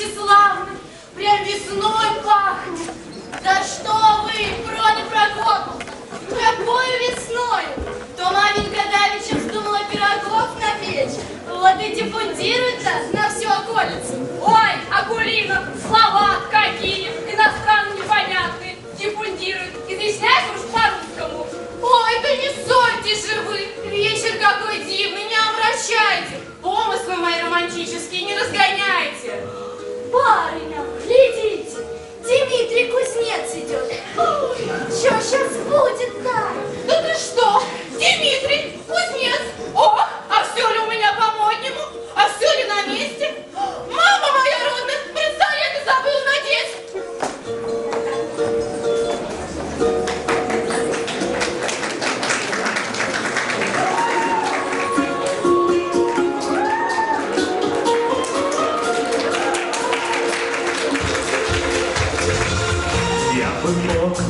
тщеславный, прям весной пахнет. Да что вы, Проня Прокопов, какой весной? То маменька давеча вздумала пирогов напечь, вот и диффундирует-то на всю околицу. Ой, Акулина, слова какие, иностранно непонятные, диффундируют, изъясняешь уж по-русскому. Ой, да не ссорьтесь же вы, вечер какой дивный, не обращайте. Помыслы мои романтические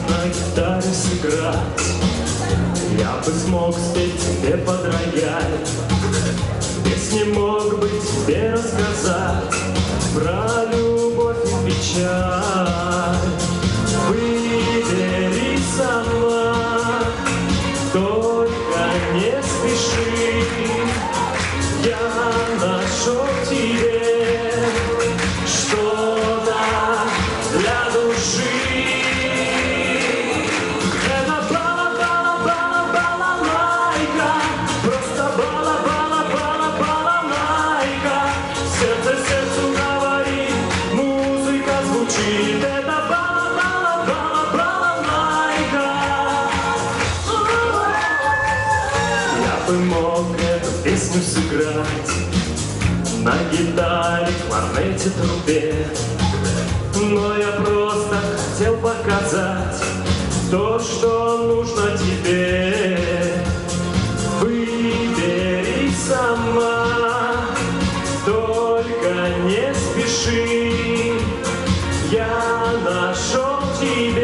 на гитаре сыграть, Я бы смог спеть тебе под рояль, Песни мог бы тебе рассказать Про любовь и печаль. Выбери сама, только не спеши, Я нашел тебе что-то для души. Бы мог эту песню сыграть на гитаре, кларнете, трубе. Но я просто хотел показать то, что нужно тебе. Выбери сама, только не спеши. Я нашел тебе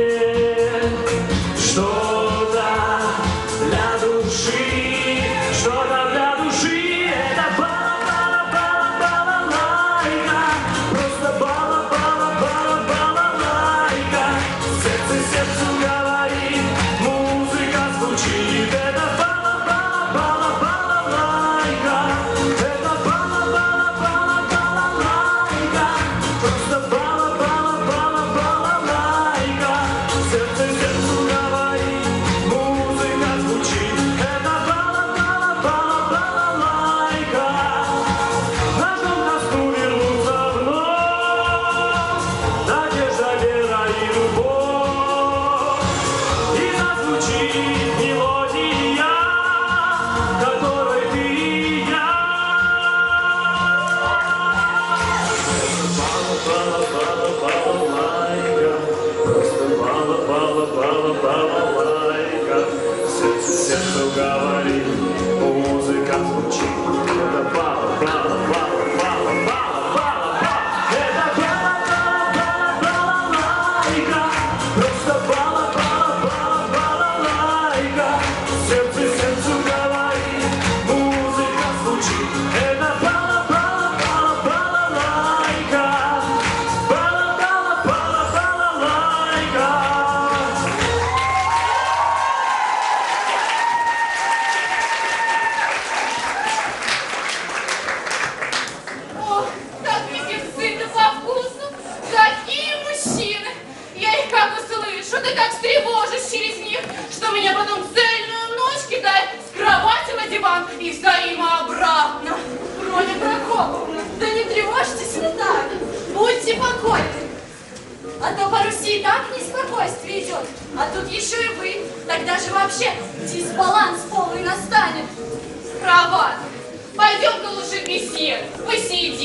сердцу говорит, музыка звучит. Это бала-бала-бала-бала-бала-бала. Это бала-бала-бала-балалайка, просто диван и взаимо обратно. Роня Прокоповна, да не тревожьтесь вы так. Будьте покойны. А то по Руси и так неспокойствие идет. А тут еще и вы. Тогда же вообще дисбаланс полный настанет. Кровать. Пойдем-ка лучше в беседу. Посидим,